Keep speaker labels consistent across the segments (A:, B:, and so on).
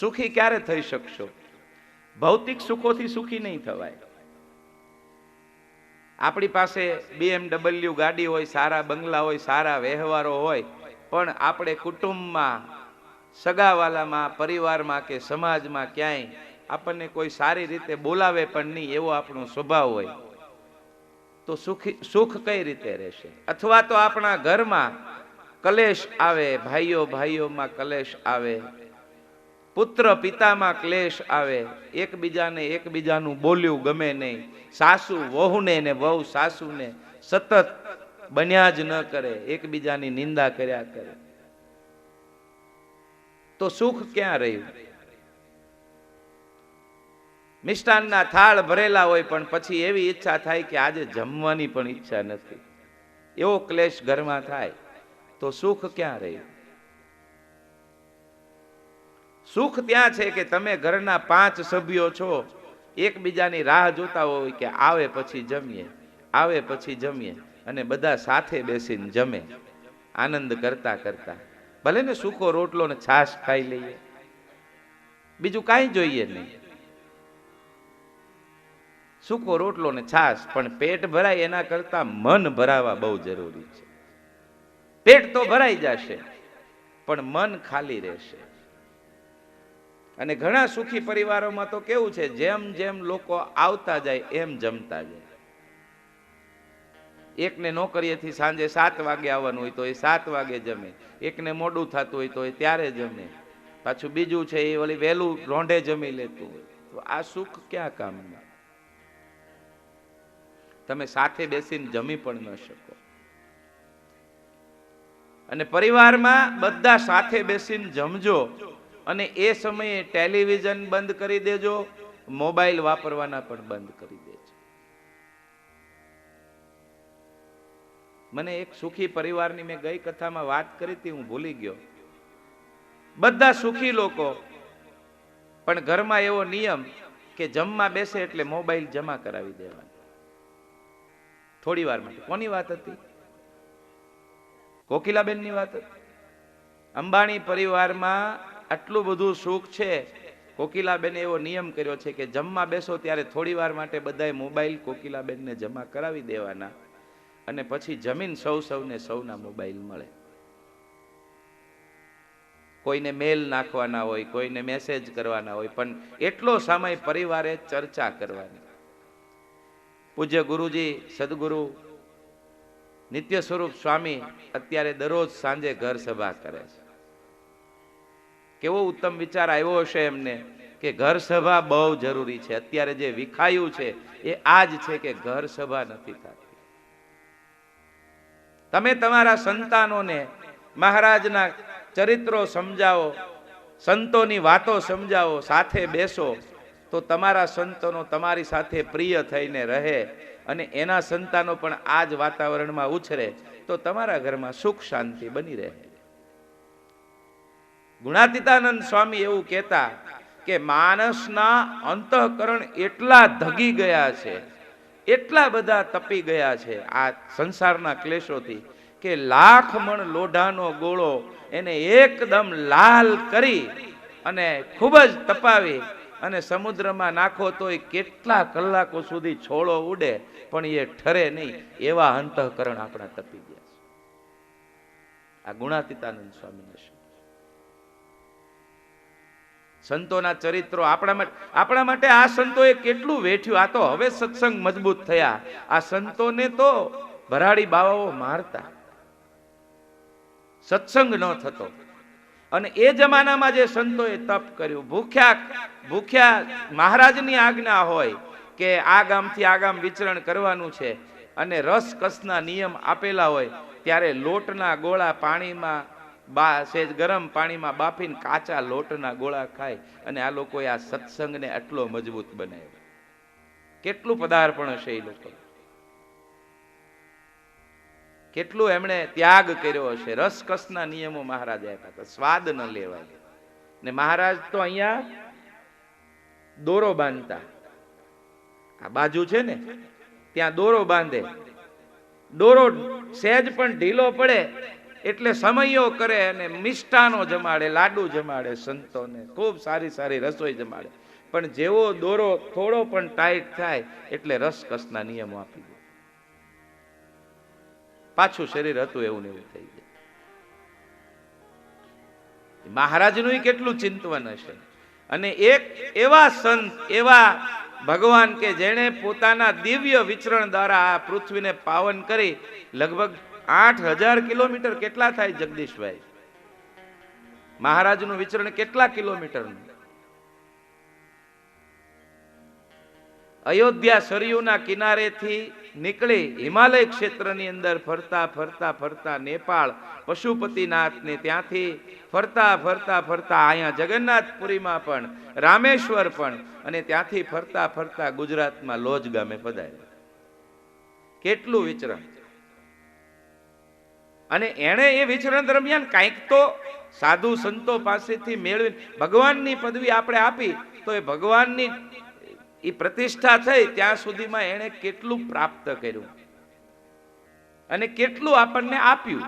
A: સુખી ક્યારે થઈ શકશો? ભૌતિક સુખોથી સુખી નહીં થવાય. આપણી પાસે બીએમડબલ્યુ ગાડી હોય, સારા બંગલા હોય, સારા વ્યવહારો હોય, પણ આપણે કુટુંબમાં, સગાવાલામાં, પરિવારમાં કે સમાજમાં ક્યાંય આપણને કોઈ સારી રીતે બોલાવે પણ નહીં એવો આપણો સ્વભાવ હોય, તો સુખી, સુખ કઈ રીતે રહેશે? અથવા તો આપણા ઘરમાં કલેશ આવે ભાઈઓ ભાઈઓમાં કલેશ આવે પુત્ર પિતામાં ક્લેશ આવે, એકબીજાને એકબીજાનું બોલ્યું ગમે નહીં. સાસુ વહુને ને વહુ સાસુને સતત બન્યા જ ન કરે, એકબીજાની નિંદા કર્યા કરે. તો સુખ ક્યાં રહ્યું? મિષ્ટાનના થાળ ભરેલા હોય પણ પછી એવી ઈચ્છા થાય કે આજે જમવાની પણ ઈચ્છા નથી. એવો ક્લેશ ઘરમાં થાય, તો સુખ ક્યાં રહ્યું? સુખ ત્યાં છે કે તમે ઘરના પાંચ સભ્યો છો, એકબીજાની રાહ જોતા હોય કે આવે પછી જમીએ, આવે પછી જમીએ અને બધા સાથે બેસીને જમે, આનંદ કરતા કરતા. ભલે ને સૂકો રોટલો ને છાશ ખાઈ લઈએ. બીજું કાંઈ જોઈએ નહીં. સૂકો રોટલો ને છાશ, પણ પેટ ભરાય એના કરતા મન ભરાવા બહુ જરૂરી છે. પેટ તો ભરાઈ જશે, પણ મન ખાલી રહેશે. અને ઘણા સુખી પરિવારોમાં તો કેવું છે, જેમ જેમ લોકો આવતા જાય, એમ જમતા જાય. એકને નોકરીએથી સાંજે સાત વાગે આવવાનું હોય તો એ સાત વાગે જમે. એકને મોડું થતું હોય તો એ ત્યારે જમે. પાછું બીજું છે, એ વળી વહેલું રોંઢે જમી લેતું હોય. તો આ સુખ ક્યાં કામનું? તમે સાથે બેસીને જમી પણ ન શકો. અને પરિવારમાં બધા સાથે બેસીને જમજો. અને એ સમયે ટેલિવિઝન બંધ કરી દેજો, મોબાઈલ વાપરવાના પણ બંધ કરી દેજો. મને એક સુખી પરિવારની મેં ગઈ કથામાં વાત કરી હતી, હું ભૂલી ગયો. બધા સુખી લોકો, પણ ઘરમાં એવો નિયમ કે જમવા બેસે એટલે મોબાઈલ જમા કરાવી દેવાનો. થોડી વાર માટે. કોની વાત હતી? કોકિલાબેનની વાત હતી? અંબાણી પરિવારમાં આટલું બધું સુખ છે? કોકિલાબેને એવો નિયમ કર્યો છે કે જમવા બેસો ત્યારે થોડી વાર માટે બધાએ મોબાઈલ કોકિલાબેનને જમા કરાવી દેવાના અને પછી જમીન સૌ સૌને સૌના મોબાઈલ મળે. કોઈને મેલ નાખવાના હોય, કોઈને મેસેજ કરવાના હોય, પણ એટલો સમય પરિવારે ચર્ચા કરવાની. પૂજ્ય ગુરુજી, સદગુરુ, નિત્ય સ્વરૂપ સ્વામી અત્યારે દરરોજ સાંજે ઘર સભા કરે છે. કેવો ઉત્તમ વિચાર આવ્યો હશે એમને કે ઘર સભા બહુ જરૂરી છે. અત્યારે જે વિખાયું છે, એ આ જ છે કે ઘર સભા નથી થતી. તમે તમારા સંતાનોને મહારાજના ચરિત્રો સમજાવો, સંતોની વાતો સમજાવો, સાથે બેસો, તો તમારા સંતોનો તમારી સાથે પ્રિય થઈને રહે અને એના સંતાનો પણ આ જ વાતાવરણમાં ઉછરે, તો તમારા ઘરમાં સુખ શાંતિ બની રહે. ગુણાતીતાનંદ સ્વામી એવું કહેતા કે માણસના અંતઃકરણ એટલા ધગી ગયા છે, એટલા બધા તપી ગયા છે આ સંસારના ક્લેશોથી કે લાખ મણ લોઢાનો ગોળો એને એકદમ લાલ કરી અને ખૂબ જ તપાવી અને સમુદ્રમાં નાખો તોય કેટલા કલાકો સુધી છોડો ઉડે, પણ એ ઠરે નહીં. એવા અંતઃકરણ આપણા તપી ગયા છે. આ ગુણાતીતાનંદ સ્વામી છે સંતોના ચરિત્રો આપણા માટે આપણા માટે આ સંતોએ કેટલું વેઠ્યું? આ તો હવે સત્સંગ મજબૂત થયા. આ સંતોને તો ભરાડી બાવાઓ મારતા. સત્સંગ ન થતો. અને એ જમાનામાં જે સંતોએ તપ કર્યું, ભૂખ્યા ભૂખ્યા મહારાજની આજ્ઞા હોય કે આ ગામથી આ ગામ વિચરણ કરવાનું છે અને રસ કસના નિયમ આપેલા હોય, ત્યારે લોટના ગોળા પાણીમાં બા સેજ ગરમ પાણીમાં બાફીને કાચા લોટના ગોળા ખાય અને આ લોકોએ આ સત્સંગને આટલો મજબૂત બનાવ્યો. કેટલું પદાર્પણ હશે એ લોકો? કેટલું એમણે ત્યાગ કર્યો હશે? રસકસના નિયમો મહારાજે આપ્યા હતા. સ્વાદ ન લેવાય. ને મહારાજ તો અહીંયા દોરો બાંધતા. આ બાજુ છે ને? ત્યાં દોરો બાંધે. દોરો સહેજ પણ ઢીલો પડે. એટલે સમયો કરે અને મિષ્ટાનો જમાડે, લાડુ જમાડે, સંતોને. ખૂબ સારી સારી રસોઈ જમાડે. પણ જેવો દોરો થોડો પણ ટાઈટ થાય, એટલે રસકસના નિયમો આપી દે. પાછું શરીર હતું એવું ને એવું થઈ જાય મહારાજનું કેટલું ચિંતવન હશે. અને એક એવા સંત, એવા ભગવાન કે જેણે પોતાના દિવ્ય વિચરણ દ્વારા આ પૃથ્વીને પાવન કરી, લગભગ આઠ હજાર કિલોમીટર કેટલા થાય જગદીશભાઈ? મહારાજનું વિચરણ કેટલા કિલોમીટરનું? અયોધ્યા સરયુના કિનારેથી નીકળી હિમાલય ક્ષેત્રની અંદર ફરતા ફરતા ફરતા નેપાળ પશુપતિનાથ ને ત્યાંથી ફરતા ફરતા ફરતા અહીંયા જગન્નાથપુરીમાં પણ, રામેશ્વર પણ અને ત્યાંથી ફરતા ફરતા ગુજરાતમાં લોજ ગામે પધાર્યા. કેટલું વિચરણ? અને એણે એ વિચરણ દરમિયાન કાંઈક તો સાધુ સંતો પાસેથી મેળવી ભગવાનની પદવી આપણે આપી, તો એ ભગવાનની એ પ્રતિષ્ઠા થઈ ત્યાં સુધીમાં એણે કેટલું પ્રાપ્ત કર્યું. અને કેટલું આપણને આપ્યું?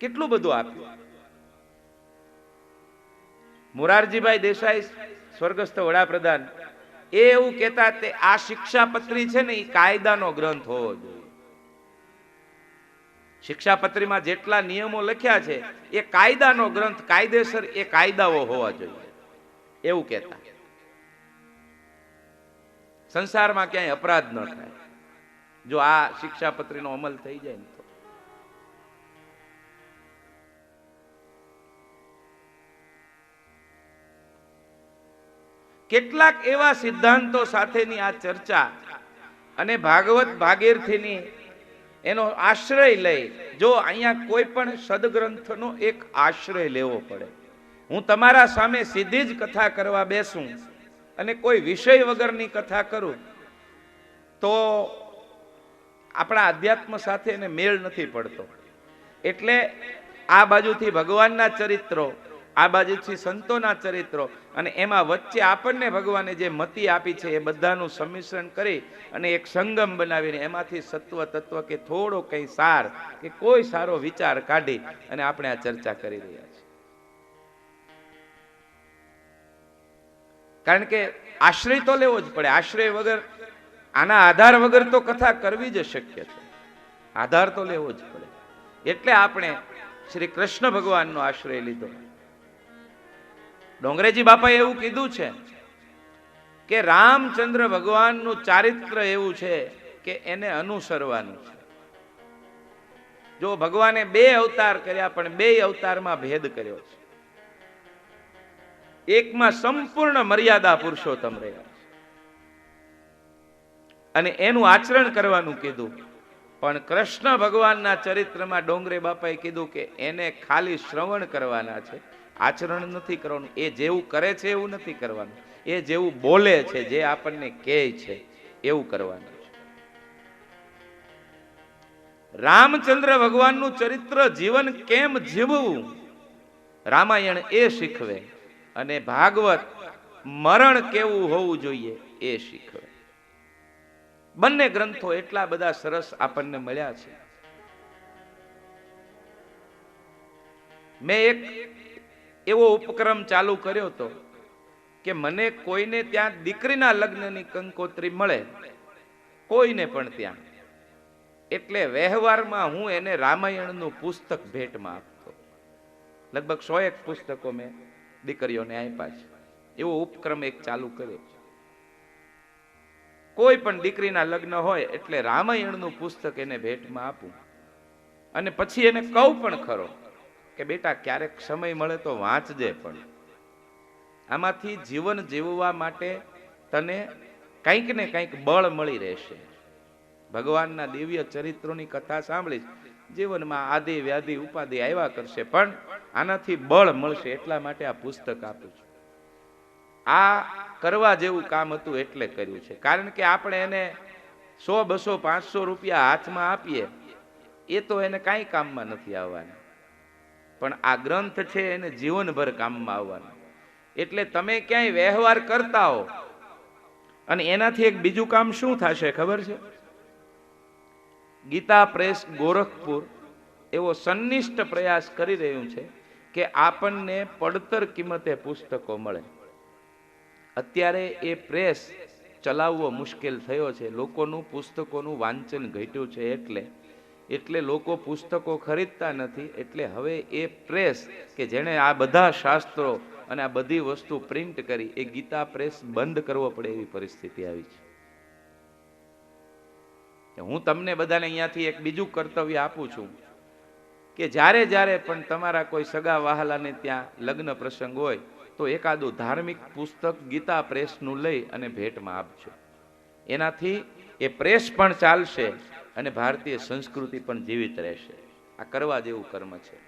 A: કેટલું બધું આપ્યું? મોરારજીભાઈ દેસાઈ, સ્વર્ગસ્થ વડાપ્રધાન, એ એવું કહેતા તે આ શિક્ષાપત્રી છે ને એ કાયદાનો ગ્રંથ હોવો જોઈએ. શિક્ષાપત્રીમાં જેટલા નિયમો લખ્યા છે, એ કાયદાનો ગ્રંથ કાયદેસર એ કાયદાઓ હોવા જોઈએ. એવું કહેતા. સંસારમાં ક્યાંય અપરાધ ન થાય. જો આ શિક્ષાપત્રીનો અમલ થઈ જાય ને તો. કેટલાક એવા સિદ્ધાંતો સાથેની આ ચર્ચા અને ભાગવત ભાગીરથીની એનો આશ્રય લઈ, જો અહીંયા કોઈ પણ સદગ્રંથનો એક આશ્રય લેવો પડે. હું તમારા સામે સીધી જ કથા કરવા બેસું અને કોઈ વિષય વગરની કથા કરું, તો આપણા અધ્યાત્મ સાથે એને મેળ નથી પડતો. એટલે આ બાજુથી ભગવાનના ચરિત્રો આ બાજુથી સંતોના ચરિત્રો અને એમાં વચ્ચે આપણને ભગવાને જે મતિ આપી છે એ બધાનું સમિશ્રણ કરી અને એક સંગમ બનાવીને એમાંથી સત્વ, તત્વ કે થોડો કંઈ સાર કે કોઈ સારો વિચાર કાઢી અને આપણે આ ચર્ચા કરી રહ્યા છીએ. કારણ કે આશ્રય તો લેવો જ પડે. આશ્રય વગર, આના આધાર વગર તો કથા કરવી જ શક્ય છે. આધાર તો લેવો જ પડે. એટલે આપણે શ્રી કૃષ્ણ ભગવાનનો આશ્રય લીધો. ડોંગરેજી બાપાએ એવું કીધું છે કે રામચંદ્ર ભગવાનનું ચારિત્ર એવું છે કે એને અનુસરવાનું છે. જો ભગવાને બે અવતાર કર્યા, પણ બે અવતારમાં ભેદ કર્યો છે. એકમાં સંપૂર્ણ મર્યાદા પુરુષોત્તમ રહ્યા અને એનું આચરણ કરવાનું કીધું. પણ કૃષ્ણ ભગવાનના ચરિત્રમાં ડોંગરે બાપાએ કીધું કે એને ખાલી શ્રવણ કરવાના છે. આચરણ નથી કરવાનું. એ જેવું કરે છે એવું નથી કરવાનું. એ જેવું બોલે છે, જે આપણને કહે છે, એવું કરવાનું રામચંદ્ર ભગવાનનું ચરિત્ર જીવન કેમ જીવવું? રામાયણ એ શીખવે અને ભાગવત મરણ કેવું હોવું જોઈએ એ શીખવે. બંને ગ્રંથો એટલા બધા સરસ આપણને મળ્યા છે. મેં એક એવો ઉપક્રમ ચાલુ કર્યો હતો કે મને કોઈને ત્યાં દીકરીના લગ્નની કંકોત્રી મળે. કોઈને પણ ત્યાં. એટલે વ્યવહારમાં હું એને રામાયણનું પુસ્તક ભેટમાં આપતો. લગભગ સો એક પુસ્તકો મેં દીકરીઓને આપ્યા છે. એવો ઉપક્રમ એક ચાલુ કર્યો છે. કોઈ પણ દીકરીના લગ્ન હોય એટલે રામાયણનું પુસ્તક એને ભેટમાં આપું. અને પછી એને કહું પણ ખરો. કે બેટા, ક્યારેક સમય મળે તો વાંચજે પણ. આમાંથી જીવન જીવવા માટે તને કંઈક ને કંઈક બળ મળી રહેશે. ભગવાનના દિવ્ય ચરિત્રોની કથા સાંભળીશ. જીવનમાં આદિ વ્યાધિ ઉપાધિ આવ્યા કરશે, પણ આનાથી બળ મળશે એટલા માટે આ પુસ્તક આપું છું. આ કરવા જેવું કામ હતું એટલે કર્યું છે. કારણ કે આપણે એને સો બસો પાંચસો રૂપિયા હાથમાં આપીએ, એ તો એને કાંઈ કામમાં નથી આવવાના. પણ આ ગ્રંથ છે એને જીવનભર કામમાં આવવાનો. એટલે તમે ક્યાંય વ્યવહાર કરતા હો, અને એનાથી એક બીજું કામ શું થશે ખબર છે? ગીતા પ્રેસ ગોરખપુર એવો સંનિષ્ઠ પ્રયાસ કરી રહ્યું છે કે આપણને પડતર કિંમતે પુસ્તકો મળે. અત્યારે એ પ્રેસ ચલાવવો મુશ્કેલ થયો છે. લોકોનું પુસ્તકોનું વાંચન ઘટ્યું છે એટલે એટલે લોકો પુસ્તકો ખરીદતા નથી, એટલે હવે એ પ્રેસ કે જેણે આ બધા શાસ્ત્રો અને આ બધી વસ્તુ પ્રિન્ટ કરી, એ ગીતા પ્રેસ બંધ કરવો પડે એવી પરિસ્થિતિ આવી છે. હું તમને બધાને અહીંયાથી એક બીજું કર્તવ્ય આપું છું કે જ્યારે જ્યારે પણ તમારા કોઈ સગા વહાલાને ત્યાં લગ્ન પ્રસંગ હોય, તો એકાદું ધાર્મિક પુસ્તક ગીતા પ્રેસનું લઈ અને ભેટમાં આપજો. એનાથી એ પ્રેસ પણ ચાલશે અને ભારતીય સંસ્કૃતિ પણ જીવિત રહેશે. આ કરવા જેવું કર્મ છે.